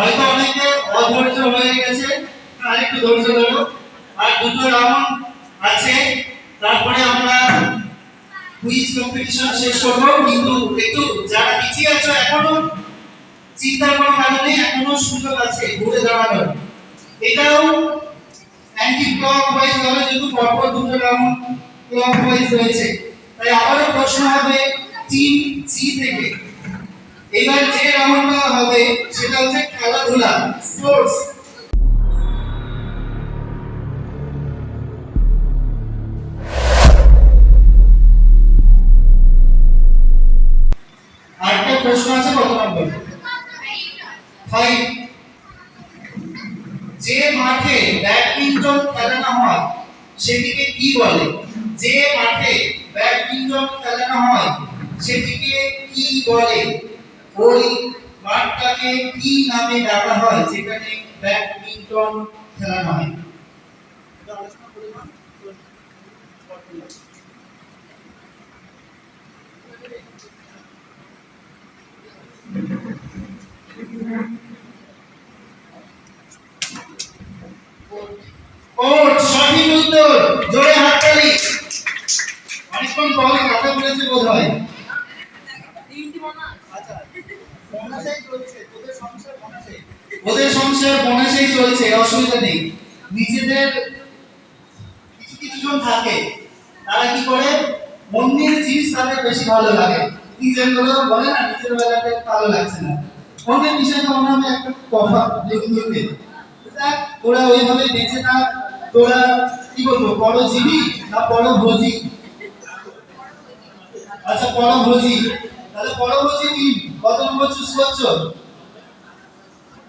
হয়তো অনেকে অধৈর্য হয়ে গেছে। আর একটু ধৈর্য ধরো। আর দুটো রাউন্ড আছে। তারপরে আমরা কুইজ কম্পিটিশন শেষ করব। কিন্তু একটু যারা পিছিয়ে আছো এখনও, চিন্তার কোনো কারণ এখনও সুযোগ আছে, ঘুরে দাঁড়ানোর। এটাও অ্যান্টি ক্লক ওয়াইজ হবে যেহেতু পরপর দুটো রাউন্ড ক্লক ওয়াইজ রয়েছে তাই আবারও প্রশ্ন হবে টিম জি থেকে। এবার যে রাউন্ডটা হবে, সেটা হচ্ছে খেলাধুলা স্পোর্টস মাঠে ব্যাডমিন্টন খেলানো হয় কি বলে? যে মাঠে ব্যাডমিন্টন খেলানো হয়, সেটিকে কি বলে? ওই মাঠটাকে কি নামে ডাকা হয় যেখানে ব্যাডমিন্টন খেলানো হয়? Thank আলোচনা করি না? কোট সঠিক উত্তর জোরে হাততালি অনেকক্ষণ পরে কথা বলেছে বোধ হয় আচ্ছা, ওদের সংসার বনেসেই চলছে অসুবিধা নেই। নিজেদের কিছু কিছু থাকে, তারা কি করে? অন্যের জিনিস তাদের বেশি ভালো লাগে। নিজেরগুলো বলে না, নিজের বেলাতে ভালো লাগছে না। অন্যের বিষয়ে তো আমরা একটা কথা দেখ, তোরা ওইভাবে বেঁচে থাক, তোরা, কি বলব, পরজীবী না পরভোজী? আচ্ছা পরভোজী। তাহলে পরভোজী কি? কত নম্বর চুজ করছ?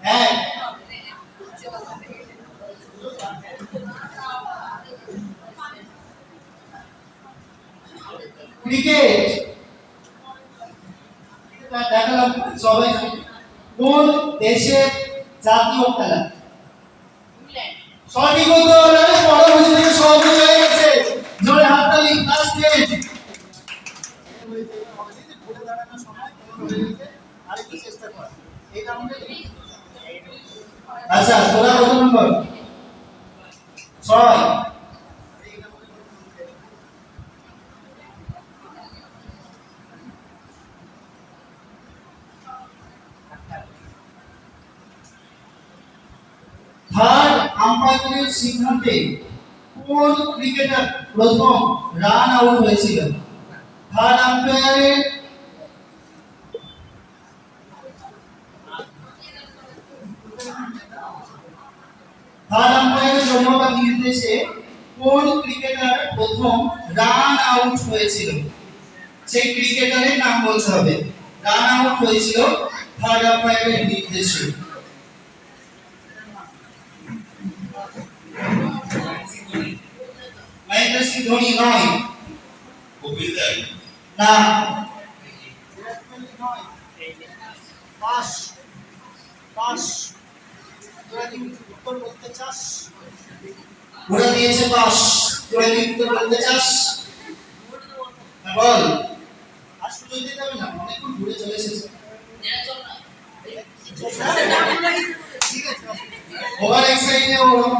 হ্যাঁ ক্রিকেট দেখালাম সবাই। কোন দেশের জাতীয় খেলা? সঠিক উত্তর আরে বড় হয়েছে থেকে সহজ হয়ে গেছে জোরে হাততালি ক্লাস টেন আচ্ছা তোরা কত নম্বর ছয় থার্ড আম্পায়ারের সিদ্ধান্তে কোন ক্রিকেটার প্রথম রান আউট হয়েছিল? থার্ড আম্পায়ারের থার্ড আম্পায়ারের বা নির্দেশে কোন ক্রিকেটার প্রথম রান আউট হয়েছিল? সেই ক্রিকেটারের নাম বলতে হবে। রান আউট হয়েছিল থার্ড আম্পায়ারের নির্দেশে। মহেন্দ্র সিং ধোনি নয়। কপিল দেব না। পাস। পাস। তোরা কি উত্তর করতে চাস? ওরা দিয়েছে পাস। তোরা কি উত্তর চাস? বল। আর সুযোগ দিতে হবে না অনেকক্ষণ ঘুরে চলে এসেছে। ঠিক আছে ওভার এক্সাইটে ওরকম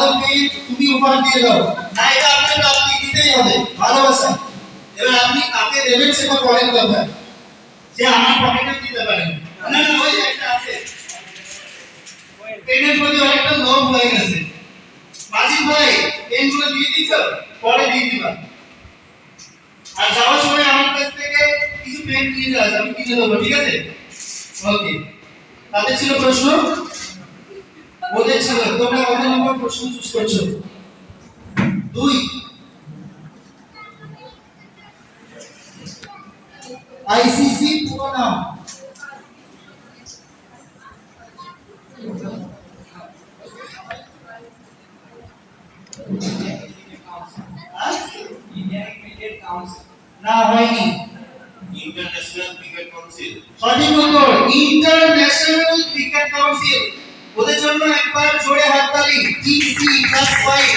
ভালো তুমি উপহার দিয়ে দাও। না এটা আপনাকে আপনি দিতেই হবে। ভালোবাসা। এবার আপনি কাকে দেবেন সেটা পরের কথা। যে আমার পকেটে দিতে পারেন। পরে দিয়ে দিবা। আর যাওয়ার সময় আমার কাছ থেকে কিছু পেন যাস আমি কিনে দেবো, ঠিক আছে? ওকে। তাদের ছিল প্রশ্ন? ওদের ছিল তোমরা কত নম্বর প্রশ্ন চুজ করছ? দুই। আইসিসি পুরো নাম? না হয়নি। ইন্টারন্যাশনাল ক্রিকেট কাউন্সিল সঠিক উত্তর ইন্টারন্যাশনাল ক্রিকেট কাউন্সিল ওদের জন্য একবার জোরে হাততালি টিসি প্লাস ফাইভ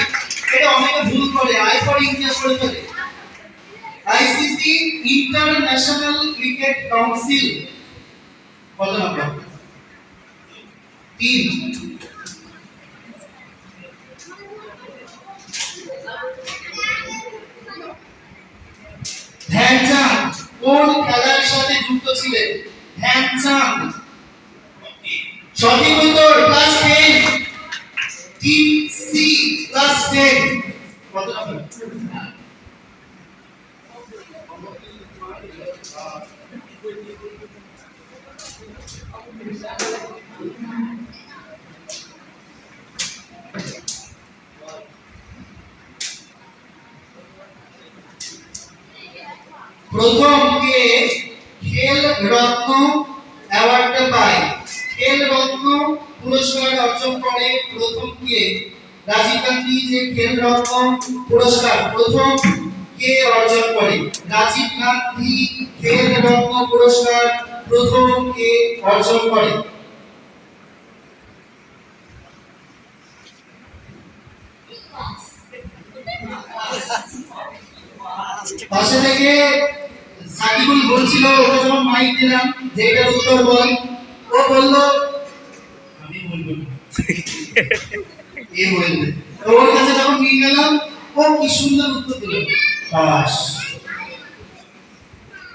এটা অনেকে ভুল করে আই ফর ইন্ডিয়া করে ফেলে। আইসিসি ইন্টারন্যাশনাল ক্রিকেট কাউন্সিল কত নম্বর? তিন ধ্যানচাঁদ কোন খেলার সাথে যুক্ত ছিলেন ধ্যানচাঁদ সঠিক উত্তর class ten team C class ten কত নম্বর প্রথম কে খেল রত্ন অ্যাওয়ার্ডটা পায়। খেল রত্ন পুরস্কার অর্জন করে প্রথম কে রাজীব গান্ধী যে খেল রত্ন পুরস্কার প্রথম কে অর্জন করে। রাজীব গান্ধী খেল রত্ন পুরস্কার প্রথম কে অর্জন করে। পাশে থেকে সাকিবুল বলছিল, ওকে যখন মাইক দিলাম, যে এটার উত্তর বল। ও বলল, আমি বলব এ বলবে তো ওর কাছে যখন নিয়ে গেলাম, ও কি সুন্দর উত্তর দিল। বাস।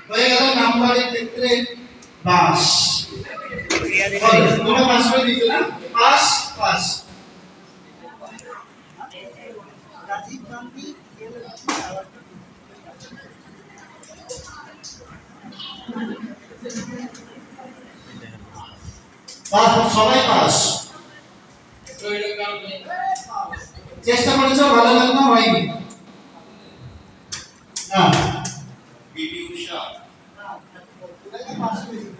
হয়ে গেল নাম্বারের ক্ষেত্রে বাস। তোমরা পাস করে দিচ্ছ না? পাস পাস রাজীব গান্ধী সবাই পাস চেষ্টা করেছ ভালো লাগল হয়নি। হ্যাঁ পিটি উষা এটাকে পাস হয়েছে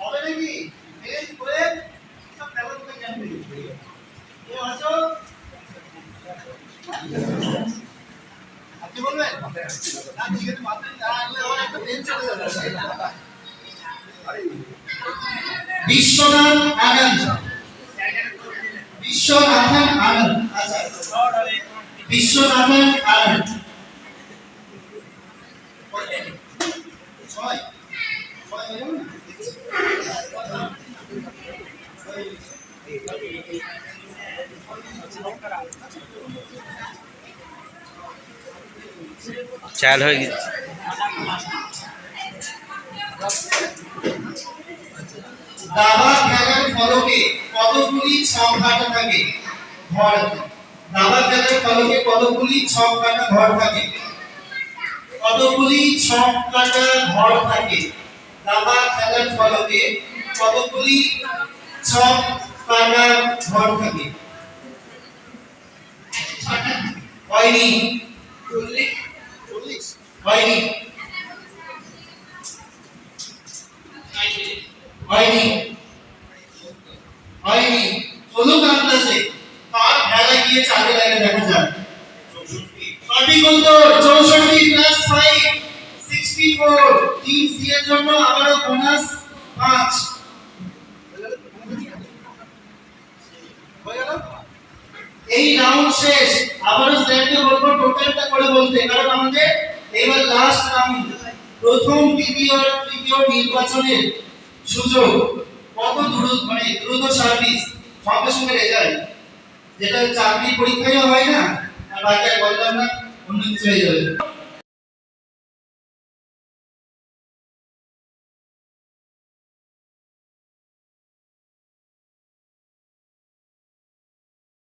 হবে নাকি এই করে সব খেলাধুলা জ্ঞান পেয়ে এ আছো আপনি বলবেন না ঠিক আছে মাত্র না আসলে আমার একটা বেঞ্চ চলে যাবে বিশ্বনাথ আনন্দ। বিশ্বনাথন আনন্দ। বিশ্বনাথন আনন্দ। ছয়। চাল হয়ে গেছে। দাবা খেলার ফলকে কতগুলি ছক কাটা থাকে? ঘর দাবা খেলার ফলকে কতগুলি ছক কাটা ঘর থাকে? কতগুলি ছক কাটা ঘর থাকে? দাবা খেলার ফলকে কতগুলি ছক কাটা ঘর থাকে? হয়নি। হয়নি হয়নি হয়নি চলুক আন্দাজে কার ভেলা গিয়ে চাঁদে লাগে দেখা যাক সঠিক উত্তর চৌষট্টি plus five sixty four team C এর জন্য আবারও বোনাস পাঁচ এই রাউন্ড শেষ আবারও স্যারকে বলব টোটালটা করে বলতে কারণ আমাদের এবার লাস্ট রাউন্ড প্রথম দ্বিতীয় তৃতীয় নির্বাচনের সুযোগ কত দ্রুত মানে দ্রুত সার্ভিস সঙ্গে সঙ্গে রেজাল্ট যেটা চাকরি পরীক্ষায় হয় না, আর বাকি বললাম না অন্য কিছু হয়ে যাবে।